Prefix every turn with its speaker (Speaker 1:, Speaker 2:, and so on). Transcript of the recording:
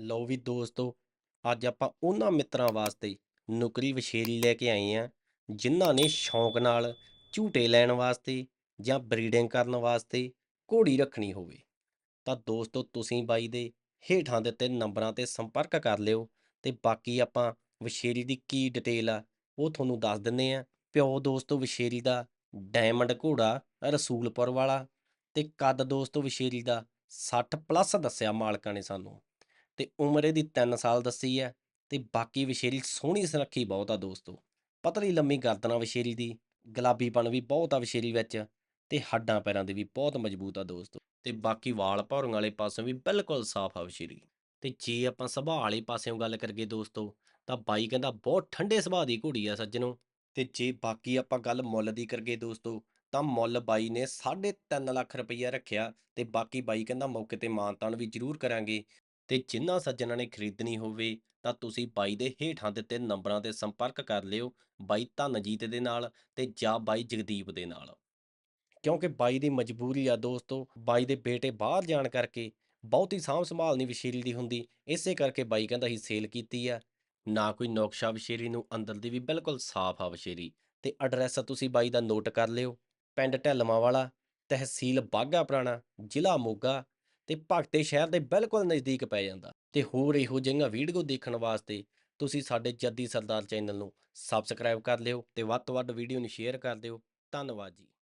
Speaker 1: ਲਓ ਵੀ ਦੋਸਤੋ, ਅੱਜ ਆਪਾਂ ਉਹਨਾਂ ਮਿੱਤਰਾਂ ਵਾਸਤੇ ਨੁਕਰੀ ਵਛੇਰੀ ਲੈ ਕੇ ਆਏ ਆ, ਜਿਨ੍ਹਾਂ ਨੇ ਸ਼ੌਂਕ ਨਾਲ ਝੂਟੇ ਲੈਣ ਵਾਸਤੇ ਜਾਂ ਬਰੀਡਿੰਗ ਕਰਨ ਵਾਸਤੇ ਘੋੜੀ ਰੱਖਣੀ ਹੋਵੇ। ਤਾਂ ਦੋਸਤੋ, ਤੁਸੀਂ ਬਾਈ ਦੇ ਹੇਠਾਂ ਦਿੱਤੇ ਨੰਬਰਾਂ ਤੇ ਸੰਪਰਕ ਕਰ ਲਿਓ ਤੇ ਬਾਕੀ ਆਪਾਂ ਵਛੇਰੀ ਦੀ ਕੀ ਡਿਟੇਲ ਆ, ਉਹ ਤੁਹਾਨੂੰ ਦੱਸ ਦਿੰਨੇ ਆ। ਪਿਓ ਦੋਸਤੋ, ਵਛੇਰੀ ਦਾ ਡਾਇਮੰਡ ਘੋੜਾ ਰਸੂਲਪੁਰ ਵਾਲਾ ਤੇ ਕੱਦ ਦੋਸਤੋ, ਵਛੇਰੀ ਦਾ 60 ਪਲੱਸ ਦੱਸਿਆ ਮਾਲਕਾਂ ਨੇ ਸਾਨੂੰ। ਤੇ ਉਮਰ ਇਹਦੀ 3 ਸਾਲ ਦੱਸੀ ਹੈ ਤੇ ਬਾਕੀ ਵਛੇਰੀ ਸੋਹਣੀ ਸੁਨੱਖੀ ਬਹੁਤ ਆ ਦੋਸਤੋ ਪਤਲੀ ਲੰਮੀ ਗਰਦਨ ਆ ਵਛੇਰੀ ਦੀ ਗੁਲਾਬੀਪਣ ਵੀ ਬਹੁਤ ਆ ਵਛੇਰੀ ਵਿੱਚ ਤੇ ਹੱਡਾਂ ਪੈਰਾਂ ਦੇ ਵੀ ਬਹੁਤ ਮਜ਼ਬੂਤ ਆ ਦੋਸਤੋ ਤੇ ਬਾਕੀ ਵਾਲ ਭੌਰੀਆਂ ਵਾਲੇ ਪਾਸੋਂ ਵੀ ਬਿਲਕੁਲ ਸਾਫ਼ ਆ ਵਛੇਰੀ ਤੇ ਜੇ ਆਪਾਂ ਸੁਭਾਅ ਵਾਲੇ ਪਾਸਿਓਂ ਗੱਲ ਕਰੀਏ ਦੋਸਤੋ ਤਾਂ ਬਾਈ ਕਹਿੰਦਾ ਬਹੁਤ ਠੰਡੇ ਸੁਭਾਅ ਦੀ ਘੋੜੀ ਆ ਸੱਜਣੋ ਤੇ ਜੇ ਬਾਕੀ ਆਪਾਂ ਗੱਲ ਮੁੱਲ ਦੀ ਕਰੀਏ ਦੋਸਤੋ ਤਾਂ ਮੁੱਲ ਬਾਈ ਨੇ 3.5 ਲੱਖ ਰੁਪਈਆ ਰੱਖਿਆ ਤੇ ਬਾਕੀ ਬਾਈ ਕਹਿੰਦਾ ਮੌਕੇ ਤੇ ਮਾਨਤਾਨ ਵੀ ਜ਼ਰੂਰ ਕਰਾਂਗੇ ਤੇ ਜਿਨ੍ਹਾਂ ਸੱਜਣਾਂ ਨੇ ਖਰੀਦਣੀ ਹੋਵੇ, ਤਾਂ ਤੁਸੀਂ ਬਾਈ ਦੇ ਹੇਠਾਂ ਦਿੱਤੇ ਨੰਬਰਾਂ ਤੇ ਸੰਪਰਕ ਕਰ ਲਿਓ, ਬਾਈ ਧਨਜੀਤ ਦੇ ਨਾਲ ਤੇ ਜਾਂ ਬਾਈ ਜਗਦੀਪ ਦੇ ਨਾਲ। ਕਿਉਂਕਿ ਬਾਈ ਦੀ ਮਜਬੂਰੀ ਆ ਦੋਸਤੋ, ਬਾਈ ਦੇ ਬੇਟੇ ਬਾਹਰ ਜਾਣ ਕਰਕੇ ਬਹੁਤੀ ਸਾਂਭ ਸੰਭਾਲ ਨਹੀਂ ਵਛੇਰੀ ਦੀ ਹੁੰਦੀ, ਇਸੇ ਕਰਕੇ ਬਾਈ ਕਹਿੰਦਾ ਸੀ ਸੇਲ ਕੀਤੀ ਆ। ਨਾ ਕੋਈ ਨੌਕਸ਼ਾ ਵਛੇਰੀ ਨੂੰ ਅੰਦਰ ਦੀ ਵੀ ਬਿਲਕੁਲ ਸਾਫ਼ ਆ ਵਛੇਰੀ ਤੇ ਐਡਰੈਸ ਤੁਸੀਂ ਬਾਈ ਦਾ ਨੋਟ ਕਰ ਲਿਓ, ਪਿੰਡ ਢਿੱਲਵਾਂ ਵਾਲਾ, ਤਹਿਸੀਲ ਬਾਘਾ ਪੁਰਾਣਾ, ਜ਼ਿਲ੍ਹਾ ਮੋਗਾ। ਤੇ ਭਗਤੇ ਸ਼ਹਿਰ ਦੇ ਬਿਲਕੁਲ ਨਜ਼ਦੀਕ ਪੈ ਜਾਂਦਾ। ਤੇ ਹੋਰ ਇਹੋ ਜਿਹੀਆਂ ਵੀਡੀਓ ਦੇਖਣ ਵਾਸਤੇ ਤੁਸੀਂ ਸਾਡੇ ਜੱਦੀ ਸਰਦਾਰ ਚੈਨਲ ਨੂੰ ਸਬਸਕ੍ਰਾਈਬ ਕਰ ਲਿਓ ਤੇ ਵੱਧ ਤੋਂ ਵੱਧ ਵੀਡੀਓ ਨੂੰ ਸ਼ੇਅਰ ਕਰ ਦਿਓ। ਧੰਨਵਾਦ ਜੀ।